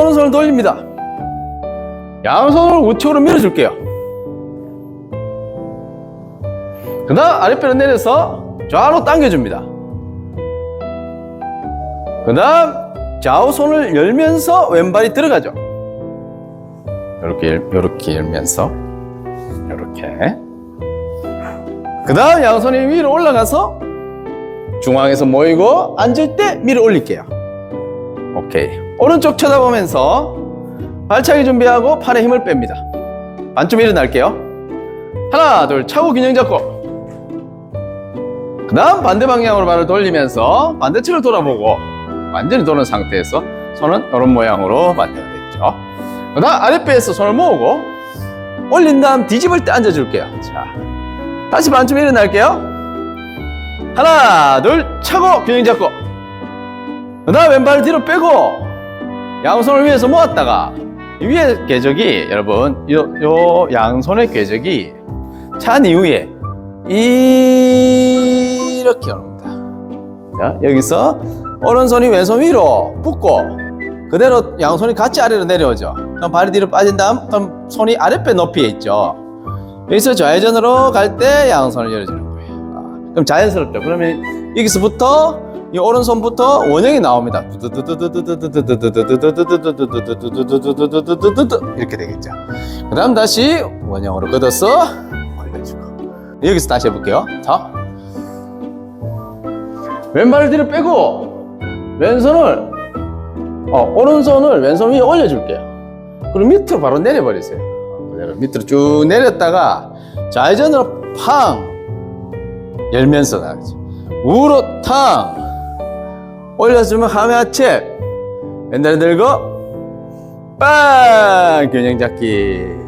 오른손을 돌립니다. 양손을 우측으로 밀어줄게요. 그 다음 아랫배로 내려서 좌로 당겨줍니다. 그 다음 좌우 손을 열면서 왼발이 들어가죠. 이렇게, 이렇게 열면서 이렇게 그 다음 양손이 위로 올라가서 중앙에서 모이고 앉을 때 밀어 올릴게요. 오케이. 오른쪽 쳐다보면서 발차기 준비하고 팔에 힘을 뺍니다. 반쯤 일어날게요. 하나, 둘, 차고 균형 잡고. 그 다음 반대 방향으로 발을 돌리면서 반대측을 돌아보고 완전히 도는 상태에서 손은 이런 모양으로 만들어냈죠. 그 다음 아랫배에서 손을 모으고 올린 다음 뒤집을 때 앉아줄게요. 자, 다시 반쯤 일어날게요. 하나, 둘, 차고 균형 잡고. 그 다음 왼발 뒤로 빼고 양손을 위에서 모았다가 이 위에 궤적이 여러분 요, 요 양손의 궤적이 찬 이후에 이렇게 오릅니다. 자, 여기서 오른손이 왼손 위로 붙고 그대로 양손이 같이 아래로 내려오죠. 그럼 발이 뒤로 빠진 다음 그럼 손이 아랫배 높이에 있죠. 여기서 좌회전으로 갈 때 양손을 열어주는 거예요. 아, 그럼 자연스럽죠. 그러면 여기서부터 이 오른손부터 원형이 나옵니다. 이렇게 되겠죠. 그 다음 다시 원형으로 걷어서 올려주고. 여기서 다시 해볼게요. 자. 왼발을 뒤로 빼고, 왼손을, 어, 오른손을 왼손 위에 올려줄게요. 그리고 밑으로 바로 내려버리세요. 그대로 밑으로 쭉 내렸다가 좌회전으로 팡! 열면서 나가죠. 우로 탕! 올려주면 하메아체 왼다리 들고 빵! 균형 잡기